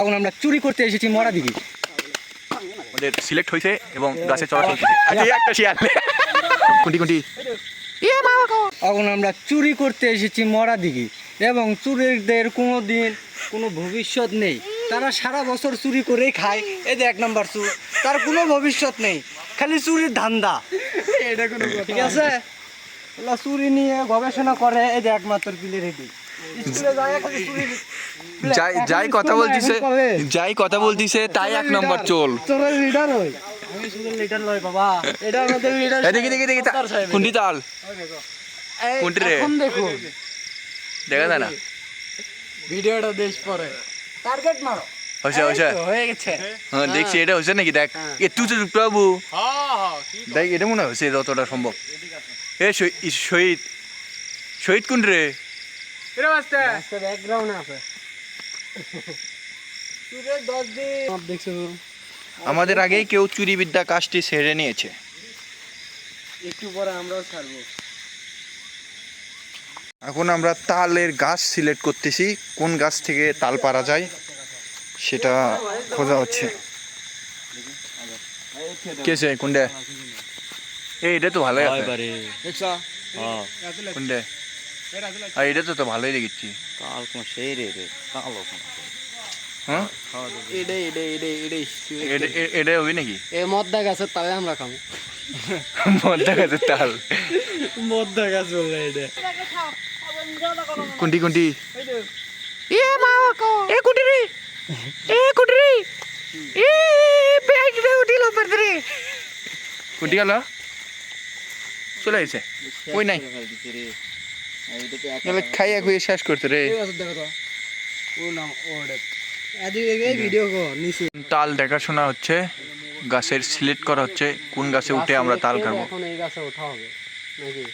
এখন আমরা চুরি করতে এসেছি মরা দিঘি আমাদের সিলেক্ট হয়েছে এবং গাছে চড়া চলছে। আচ্ছা, এই একটা শিয়াল কুন্টি কুন্টি। এখন আমরা চুরি করতে এসেছি মরা দিঘি এবং চুরিদের কোনো দিন কোনো ভবিষ্যৎ নেই। তারা সারা বছর চুরি করেই খায়। এই যে এক নম্বর চুর। তার কোনো ভবিষ্যৎ নেই। খালি চুরির ধান্দা। এটা কোনো ঠিক আছে? চুরি নিয়ে গবেষণা করে। এই যে একমাত্র পিলে রেডি স্কুলে যায় খালি চুরির যাই যাই কথা বলতিছে যাই কথা বলতিছে তাই এক নম্বর চোল। চোরের লিডার হই আমি চোরের লিডার লই বাবা এটা আমাদের লিডার দেখি দেখি দেখি তা- তাল। কোনটি রে? এখন দেখুন। দেখা যায় না? ভিডিওটা দেশ পরে। টার্গেট মারো। হয়েছে হয়েছে। হয়ে গেছে। হ্যাঁ দেখছি এটা নাকি? দেখ এ তুই তো প্রভু দেখ এটা মনে হয়েছে যতটা সম্ভব। এ শহীদ শহীদ শহীদ কোন রে। ব্যাকগ্রাউন্ড আছে চুরের দশ দিন সব দেখছ আমাদের আগেই কেউ চুরিবিদ্যা কাজটি সেরে নিয়েছে একটু পরে আমরাও ছাড়বো এখন আমরা তালের গাছ সিলেক্ট করতেছি কোন গাছ থেকে তাল পারা যায় সেটা খোঁজা হচ্ছে কেছে কোনটা এই এটা তো ভালোই আছে কোনটা আর এটা তো তো ভালোই দেখেছি হ্যাঁ? এডে এডে এডে এডে এটা- এ- এটা হবে নাকি? এ মদ্দা গাছের তালে আমরা খাব। মদ্দা গাছের তাল। মদ্দা গাছ বললে এটা। কোনটি কোনটি। এ মা এ কোনটি রে। এ কোনটি রে। এ ব্যাগ রে উঠিল পড়তে কোনটি গেল চলে গেছে ওই নাই? গেলে খাইয়া খুঁয়ে শেষ করতে রে। দেখো তো। ও নাম ওটা এদিকে এই ভিডিও কো নিচে। তাল দেখাশোনা হচ্ছে গাছের সিলেক্ট করা হচ্ছে কোন গাছে উঠে আমরা তাল খাব এখন এই গাছে ওঠা হবে নাকি?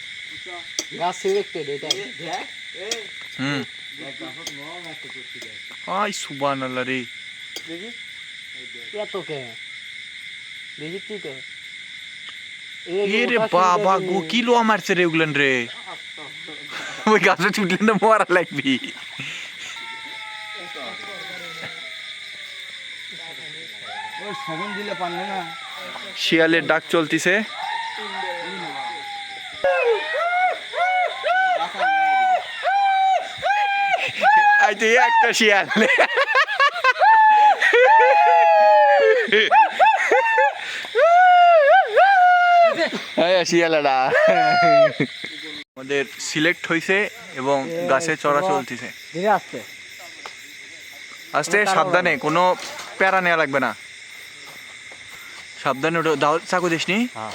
গাছ সিলেক্টেড এটা হুম। আই সুবান আল্লাহ রে। দেখি। এত কে? দেখি তো এ রে বাবা গো কি লোয়া মারছে রে ওগুলেন রে। ওই গাছে ছুটলে না মারা লাগবি সেভেন দিলে পারলে না শিয়ালের ডাক চলতিছে আই তো এই একটা শিয়াল হ্যাঁ শিয়ালাডা আমাদের সিলেক্ট হয়েছে এবং গাছে চড়া চলতেছে। ধীরে আসতে আস্তে সাবধানে কোনো প্যারা নেওয়া লাগবে না। সাবধানে ওটা দাও চাকু দিসনি হ্যাঁ।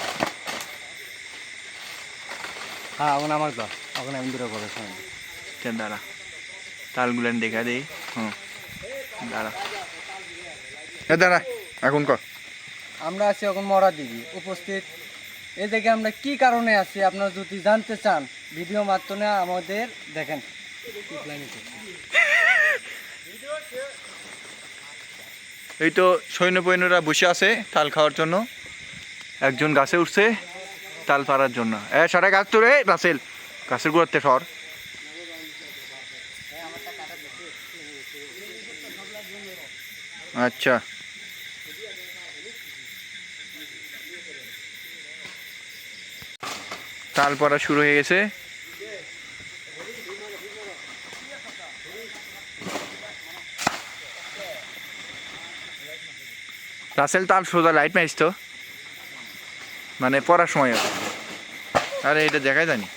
এখন আমার তো এখন আমি দূরে করে শোনেন দাঁড়া। দেখা দেই হুম। দাঁড়া। এ দাঁড়া এখন কর। আমরা আছি এখন মরা দিঘি উপস্থিত। এই দেখে আমরা কি কারণে আছি আপনারা যদি জানতে চান ভিডিও মাধ্যমে আমাদের দেখেন। এই তো সৈন্য বৈন্যরা বসে আছে তাল খাওয়ার জন্য। একজন গাছে উঠছে, তাল পাড়ার জন্য। এ, সরে গাছ তো রে, রাসেল। গাছের গোড়াতে সর। আচ্ছা। তাল পড়া শুরু হয়ে গেছে। রাসেল তাল সোজা লাইট মারিস তো। মানে পড়ার সময় আরে এটা দেখাই জানি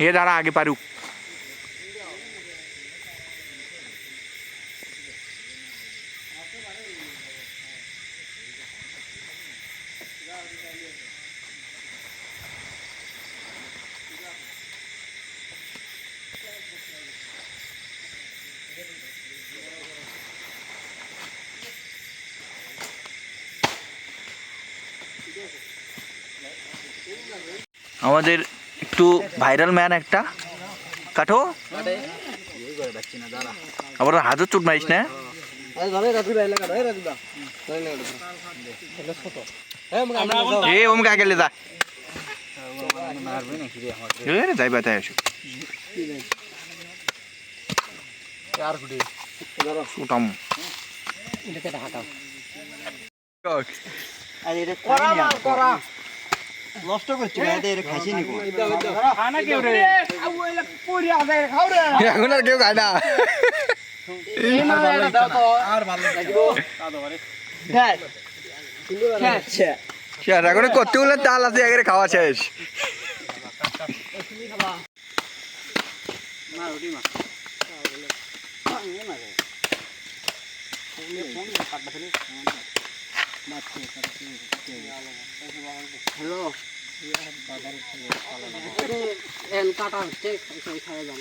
এ দাঁড়া আগে পারুক। আমাদের একটু ভাইরাল ম্যান একটা। কাটো আবার হাতে চুট মারিস না? এ ওম কা গেলে যা। এ রে যাইবা তাই আসো সুটাম নষ্ট করছি এদের খাইছি নি এখন আর কেউ খায় না। শেয়ার এখন কতগুলো চাল আছে একেবারে খাওয়া শেষ। কাটা হচ্ছে খাই যান